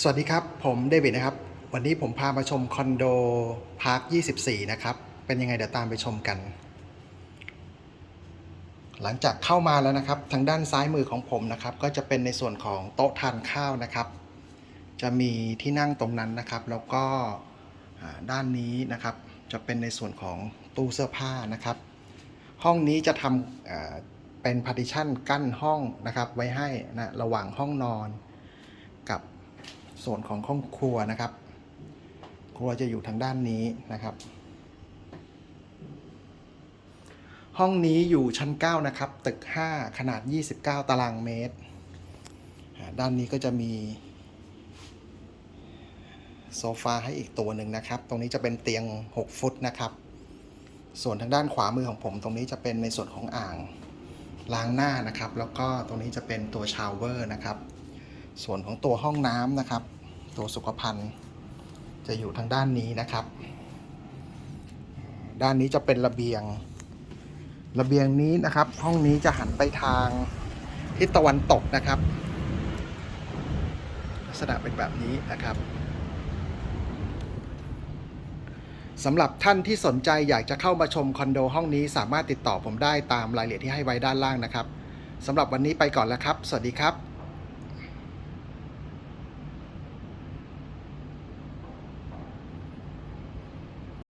สวัสดีครับ ผมเดวิดนะครับ วันนี้ผมพามาชมคอนโดพาร์ค 24 นะครับ เป็นยังไงเดี๋ยวตามไปชมกัน หลังจากเข้ามาแล้วนะครับ ทางด้านซ้ายมือของผมนะครับ ก็จะเป็นในส่วนของโต๊ะทานข้าวนะครับ จะมีที่นั่งตรงนั้นนะครับ แล้วก็ด้านนี้นะครับ จะเป็นในส่วนของตู้เสื้อผ้านะครับ ห้องนี้จะทำเป็นพาร์ติชันกั้นห้องนะครับ ไว้ให้นะระหว่างห้องนอน ส่วนของห้องครัวนะครับ ครัวจะอยู่ทางด้านนี้นะครับ ห้องนี้อยู่ชั้น 9 นะครับ ตึก 5 ขนาด 29 ตารางเมตร ด้านนี้ก็จะมีโซฟาให้อีกตัวหนึ่งนะครับ ตรงนี้จะเป็นเตียง 6 ฟุตนะครับ ส่วนทางด้านขวามือของผม ตรงนี้จะเป็นในส่วนของอ่างล้างหน้านะครับ แล้วก็ตรงนี้จะเป็นตัวชาวเวอร์นะครับ ส่วนของตัวห้องน้ำนะครับ ตัวสุขภัณฑ์ จะอยู่ทางด้านนี้นะครับ ด้านนี้จะเป็นระเบียง ระเบียงนี้นะครับ ห้องนี้จะหันไปทางทิศตะวันตกนะครับ ลักษณะเป็นแบบนี้นะครับสำหรับท่านที่สนใจอยากจะเข้ามาชมคอนโดห้องนี้สามารถติดต่อผมได้ตามรายละเอียดที่ให้ไว้ด้านล่างนะครับสำหรับวันนี้ไปก่อนแล้วครับ สวัสดีครับ